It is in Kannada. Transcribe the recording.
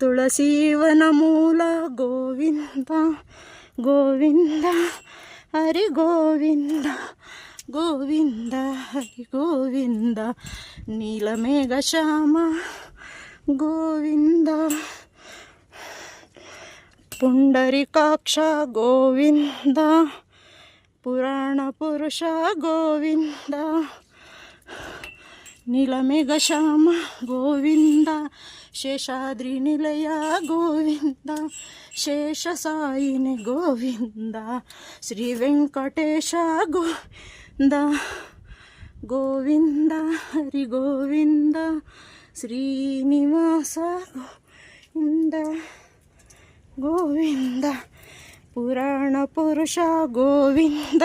ತುಳಸೀವನ ಮೂಲ ಗೋವಿಂದ ಗೋವಿಂದ, ಹರಿ ಗೋವಿಂದ ಗೋವಿಂದ, ಹರಿ ಗೋವಿಂದ, ನೀಲಮೇಘ ಶ್ಯಾಮ, ಗೋವಿಂದ, ಪುಂಡರಿಕಾಕ್ಷ ಗೋವಿಂದ, ಪುರಾಣ ಪುರುಷ ಗೋವಿಂದ ನೀಲಮೇಘ ಶ್ಯಾಮ ಗೋವಿಂದ ಶೇಷಾದ್ರಿ ನಿಲಯ, ಗೋವಿಂದ ಶೇಷ ಸಾಯಿನಿ, ಗೋವಿಂದ ಶ್ರೀ ವೆಂಕಟೇಶ, ಗೋವಿಂದ ಗೋವಿಂದ ಹರಿ ಗೋವಿಂದ ಶ್ರೀನಿವಾಸ ಗೋವಿಂದ ಗೋವಿಂದ ಪುರಾಣ ಪುರುಷ ಗೋವಿಂದ